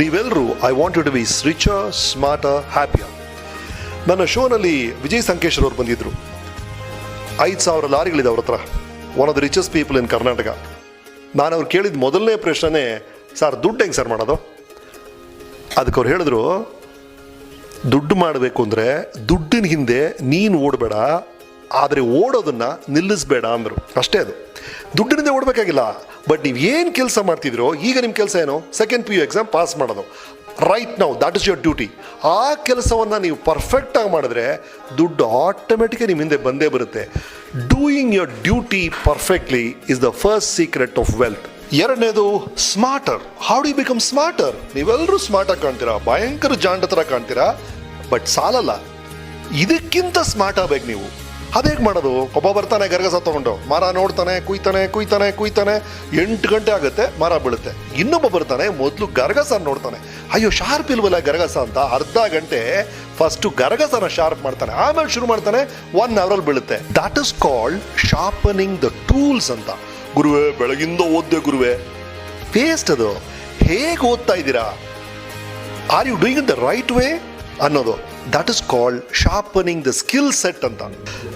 ನೀವೆಲ್ಲರೂ I want you to be richer smarter happier ನನ್ನ ಶೋನಲ್ಲಿ ವಿಜಯ್ ಸಂಕೇಶ್ ಅವರು ಬಂದಿದ್ರು. ಐದು ಸಾವಿರ ಲಾರಿಗಳಿದೆ ಅವ್ರ ಹತ್ರ. One of the richest people in Karnataka ನಾನು ಅವ್ರು ಕೇಳಿದ ಮೊದಲನೇ ಪ್ರಶ್ನೆ ಸರ್ ದುಡ್ಡು ಹೆಂಗೆ ಸರ್ ಮಾಡೋದು? ಅದಕ್ಕೆ ಅವ್ರು ಹೇಳಿದ್ರು, ದುಡ್ಡು ಮಾಡಬೇಕು ಅಂದರೆ ದುಡ್ಡಿನ ಹಿಂದೆ ನೀನು ಓಡಬೇಡ, ಆದರೆ ಓಡೋದನ್ನು ನಿಲ್ಲಿಸಬೇಡ ಅಂದರು. ಅಷ್ಟೇ ಅದು. ದುಡ್ಡಿನಿಂದ ಓಡಬೇಕಾಗಿಲ್ಲ. ಬಟ್ ನೀವು ಏನು ಕೆಲಸ ಮಾಡ್ತಿದ್ರೋ, ಈಗ ನಿಮ್ಮ ಕೆಲಸ ಏನು? Second P U exam pass ಮಾಡೋದು. ರೈಟ್ ನಾವು ದಟ್ ಇಸ್ ಯುವರ್ ಡ್ಯೂಟಿ ಆ ಕೆಲಸವನ್ನು ನೀವು ಪರ್ಫೆಕ್ಟಾಗಿ ಮಾಡಿದ್ರೆ, ದುಡ್ಡು ಆಟೋಮೆಟಿಕಾಗಿ ನಿಮ್ಮ ಹಿಂದೆ ಬಂದೇ ಬರುತ್ತೆ. Doing your duty perfectly is the first secret of wealth ಎರಡನೇದು smarter how do become smarter ನೀವೆಲ್ಲರೂ ಸ್ಮಾರ್ಟ್ ಆಗಿ ಕಾಣ್ತೀರಾ? ಭಯಂಕರ ಜಾಂಡ ಥರ ಕಾಣ್ತೀರಾ? ಬಟ್ ಸಾಲಲ್ಲ. ಇದಕ್ಕಿಂತ ಸ್ಮಾರ್ಟ್ ಆಗ್ಬೇಕು ನೀವು. ಅದೇಗ್ ಮಾಡೋದು? ಒಬ್ಬ ಬರ್ತಾನೆ ಗರಗಸ ತಗೊಂಡು ಮರ ನೋಡ್ತಾನೆ, ಕುಯ್ತಾನೆ ಕುಯ್ತಾನೆ ಕುಯ್ತಾನೆ. ಎಂಟು ಗಂಟೆ ಆಗುತ್ತೆ, ಮರ ಬೀಳುತ್ತೆ. ಇನ್ನೊಬ್ಬ ಬರ್ತಾನೆ, ಮೊದಲು ಗರಗಸ ನೋಡ್ತಾನೆ. ಅಯ್ಯೋ ಶಾರ್ಪ್ ಇಲ್ವಲ್ಲ ಗರಗಸ ಅಂತ? ಅರ್ಧ ಗಂಟೆ ಫಸ್ಟು ಗರಗಸನ ಶಾರ್ಪ್ ಮಾಡ್ತಾನೆ. ಆಮೇಲೆ ಶುರು ಮಾಡ್ತಾನೆ ಒನ್ ಅವರಲ್ಲಿ ಬೀಳುತ್ತೆ. That is called sharpening the tools ಅಂತ. ಗುರುವೆ, ಬೆಳಗಿಂದ ಓದ್ದೆ ಗುರುವೆ. ಫೇಸ್ಟ್ ಅದು. ಹೇಗೆ ಓದ್ತಾ ಇದ್ದೀರಾ? Are you doing the right way ಅನ್ನೋದು. That is called sharpening the skill set ಅಂತ.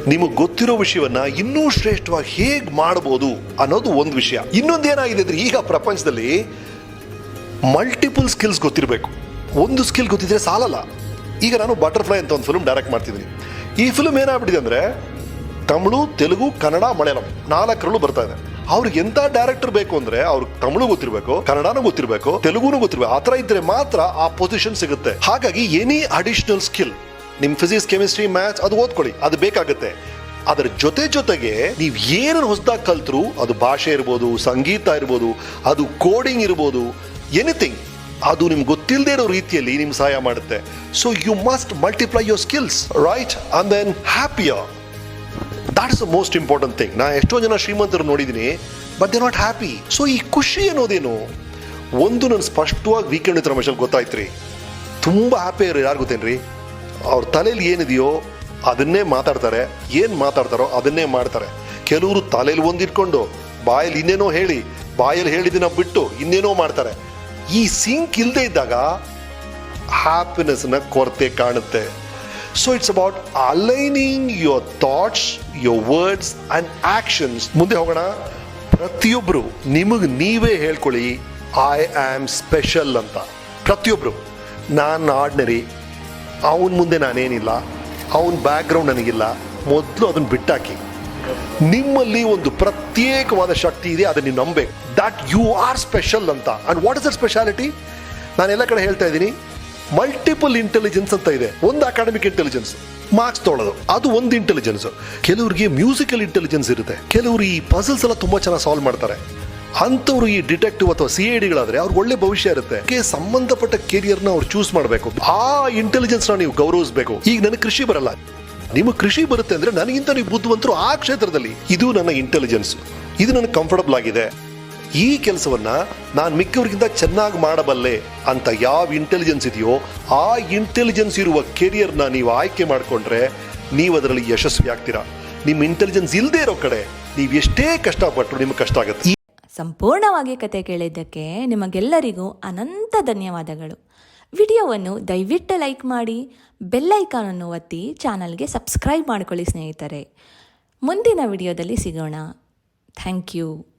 ನಿಮಗೆ ಗೊತ್ತಿರೋ ವಿಷಯವನ್ನ ಇನ್ನೂ ಶ್ರೇಷ್ಠವಾಗಿ ಹೇಗೆ ಮಾಡ್ಬೋದು ಅನ್ನೋದು ಒಂದು ವಿಷಯ. ಇನ್ನೊಂದು ಏನಾಗಿದೆ ಅಂದ್ರೆ ಈಗ ಪ್ರಪಂಚದಲ್ಲಿ ಮಲ್ಟಿಪಲ್ ಸ್ಕಿಲ್ಸ್ ಗೊತ್ತಿರಬೇಕು. ಒಂದು ಸ್ಕಿಲ್ ಗೊತ್ತಿದ್ರೆ ಸಾಲಲ್ಲ. ಈಗ ನಾನು ಬಟರ್ಫ್ಲೈ ಅಂತ ಒಂದು ಫಿಲ್ಮ್ ಡೈರೆಕ್ಟ್ ಮಾಡ್ತಿದ್ದೀನಿ. ಈ ಫಿಲ್ಮ್ ಏನಾಗ್ಬಿಟ್ಟಿದೆ ಅಂದ್ರೆ ತಮಿಳು, ತೆಲುಗು, ಕನ್ನಡ, ಮಲಯಾಳಂ ನಾಲ್ಕರಲ್ಲೂ ಬರ್ತಾ ಇದೆ. ಅವ್ರಿಗೆ ಎಂತ ಡೈರೆಕ್ಟರ್ ಬೇಕು ಅಂದ್ರೆ ಅವ್ರಿಗೆ ತಮಿಳು ಗೊತ್ತಿರಬೇಕು, ಕನ್ನಡನೂ ಗೊತ್ತಿರಬೇಕು, ತೆಲುಗುನು ಗೊತ್ತಿರಬೇಕು, ಆ ಥರ ಇದ್ರೆ ಮಾತ್ರ ಆ ಪೊಸಿಷನ್ ಸಿಗುತ್ತೆ. ಹಾಗಾಗಿ ಎನಿ ಅಡಿಷನಲ್ ಸ್ಕಿಲ್ ನಿಮ್ ಫಿಸಿಕ್ಸ್ ಕೆಮಿಸ್ಟ್ರಿ ಮ್ಯಾಥ್ಸ್ ಅದು ಓದ್ಕೊಳ್ಳಿ, ಅದು ಬೇಕಾಗುತ್ತೆ. ಅದರ ಜೊತೆ ಜೊತೆಗೆ ನೀವು ಏನನ್ನು ಹೊಸದಾಗಿ ಕಲ್ತರು, ಅದು ಭಾಷೆ ಇರ್ಬೋದು, ಸಂಗೀತ ಇರ್ಬೋದು, ಅದು ಕೋಡಿಂಗ್ ಇರ್ಬೋದು ಎನಿಥಿಂಗ್ ಅದು ನಿಮ್ಗೆ ಗೊತ್ತಿಲ್ಲದೆ ಇರೋ ರೀತಿಯಲ್ಲಿ ನಿಮ್ಗೆ ಸಹಾಯ ಮಾಡುತ್ತೆ. So you must multiply your skills right and then happier that is the most important thing ನಾ ಎಷ್ಟೋ ಜನ ಶ್ರೀಮಂತರು ನೋಡಿದ್ದೀನಿ but they not happy so ಈ ಖುಷಿ ಅನ್ನೋದೇನು? ಒಂದು ನನ್ನ ಸ್ಪಷ್ಟವಾಗಿ ವೀಕೆಂಡ್ ಇತ್ತು ರಮೇಶಲ್ಲಿ ಗೊತ್ತಾಯ್ತು ರೀ ತುಂಬ ಹ್ಯಾಪಿ ಯಾರು ಗೊತ್ತೇನ್ರಿ? ಅವ್ರ ತಲೆಯಲ್ಲಿ ಏನಿದೆಯೋ ಅದನ್ನೇ ಮಾತಾಡ್ತಾರೆ. ಏನು ಮಾತಾಡ್ತಾರೋ ಅದನ್ನೇ ಮಾಡ್ತಾರೆ. ಕೆಲವರು ತಲೆಯಲ್ಲಿ ಒಂದಿಟ್ಕೊಂಡು, ಬಾಯಲ್ಲಿ ಇನ್ನೇನೋ ಹೇಳಿ, ಬಾಯಲ್ಲಿ ಹೇಳಿದ್ದನ್ನು ಬಿಟ್ಟು ಇನ್ನೇನೋ ಮಾಡ್ತಾರೆ. ಈ ಸಿಂಕ್ ಇಲ್ಲದೆ ಇದ್ದಾಗ ಹ್ಯಾಪಿನೆಸ್ನ ಕೊರತೆ ಕಾಣುತ್ತೆ. So it's about aligning your thoughts your words and actions ಮುಂದೆ ಹೋಗೋಣ. ಪ್ರತಿಯೊಬ್ಬರು ನಿಮಗೆ ನೀವೇ ಹೇಳ್ಕೊಳ್ಳಿ ಐ ಆಮ್ ಸ್ಪೆಷಲ್ ಅಂತ. ಪ್ರತಿಯೊಬ್ಬರು ನಾನು ಆರ್ಡಿನರಿ. ಅವನ ಮುಂದೆ ನಾನೇನಿಲ್ಲ. ಅವನ ಬ್ಯಾಕ್ಗ್ರೌಂಡ್ ನನಗಿಲ್ಲ. ಮೊದಲು ಅದನ್ನು ಬಿಟ್ಟಾಕಿ. ನಿಮ್ಮಲ್ಲಿ ಒಂದು ಪ್ರತ್ಯೇಕವಾದ ಶಕ್ತಿ ಇದೆ, ಅದನ್ನು ನೀವು ನಂಬಬೇಕು ದಟ್ ಯು ಆರ್ ಸ್ಪೆಷಲ್ ಅಂತ. And what is the speciality ನಾನು ಎಲ್ಲ ಕಡೆ ಹೇಳ್ತಾ ಇದ್ದೀನಿ. ಮಲ್ಟಿಪಲ್ ಇಂಟೆಲಿಜೆನ್ಸ್ ಅಂತ ಇದೆ. ಒಂದು ಅಕಾಡೆಮಿಕ್ ಇಂಟೆಲಿಜೆನ್ಸ್ ಮಾರ್ಕ್ಸ್ ತೊಗೊಳ್ಳೋದು ಅದು ಒಂದು ಇಂಟೆಲಿಜೆನ್ಸ್ ಕೆಲವರಿಗೆ ಮ್ಯೂಸಿಕಲ್ ಇಂಟೆಲಿಜೆನ್ಸ್ ಇರುತ್ತೆ. ಕೆಲವರು ಈ ಪಸಲ್ಸ್ ಎಲ್ಲ ತುಂಬಾ ಚೆನ್ನಾಗಿ ಸಾಲ್ವ್ ಮಾಡ್ತಾರೆ. ಅಂಥವ್ರು ಈ ಡಿಟೆಕ್ಟಿವ್ ಅಥವಾ ಸಿ ಐ ಡಿಗಳಾದ್ರೆ ಅವ್ರಿಗೆ ಒಳ್ಳೆ ಭವಿಷ್ಯ ಇರುತ್ತೆ. ಸಂಬಂಧಪಟ್ಟ ಕೆರಿಯರ್ನ ಅವ್ರು ಚೂಸ್ ಮಾಡಬೇಕು. ಆ ಇಂಟೆಲಿಜೆನ್ಸ್ನ ನೀವು ಗೌರವಿಸಬೇಕು. ಈಗ ನನಗೆ ಕೃಷಿ ಬರಲ್ಲ. ನಿಮಗೆ ಕೃಷಿ ಬರುತ್ತೆ ಅಂದ್ರೆ ನನಗಿಂತ ನೀವು ಬುದ್ಧಿವಂತರು ಆ ಕ್ಷೇತ್ರದಲ್ಲಿ. ಇದು ನನ್ನ ಇಂಟೆಲಿಜೆನ್ಸ್ ಇದು ನನಗೆ ಕಂಫರ್ಟಬಲ್ ಆಗಿದೆ. ಈ ಕೆಲಸವನ್ನ ನಾನು ಮಿಕ್ಕವರಿಗಿಂತ ಚೆನ್ನಾಗಿ ಮಾಡಬಲ್ಲೆ ಅಂತ ಯಾವ ಇಂಟೆಲಿಜೆನ್ಸ್ ಇದೆಯೋ ಆ ಇಂಟೆಲಿಜೆನ್ಸ್ ಇರುವ ಕೆರಿಯರ್ನ ನೀವು ಆಯ್ಕೆ ಮಾಡಿಕೊಂಡ್ರೆ ನೀವು ಅದರಲ್ಲಿ ಯಶಸ್ವಿ ಆಗ್ತೀರಾ. ನಿಮ್ಮ ಇಂಟೆಲಿಜೆನ್ಸ್ ಇಲ್ಲದೆ ಇರೋ ಕಡೆ ನೀವು ಎಷ್ಟೇ ಕಷ್ಟಪಟ್ಟರು ನಿಮಗೆ ಕಷ್ಟ ಆಗುತ್ತೆ. ಸಂಪೂರ್ಣವಾಗಿ ಕತೆ ಕೇಳಿದ್ದಕ್ಕೆ ನಿಮಗೆಲ್ಲರಿಗೂ ಅನಂತ ಧನ್ಯವಾದಗಳು. ವಿಡಿಯೋವನ್ನು ದಯವಿಟ್ಟು ಲೈಕ್ ಮಾಡಿ ಬೆಲ್ಲೈಕಾನನ್ನು ಒತ್ತಿ ಚಾನಲ್ಗೆ ಸಬ್ಸ್ಕ್ರೈಬ್ ಮಾಡಿಕೊಳ್ಳಿ ಸ್ನೇಹಿತರೆ. ಮುಂದಿನ ವಿಡಿಯೋದಲ್ಲಿ ಸಿಗೋಣ. Thank you.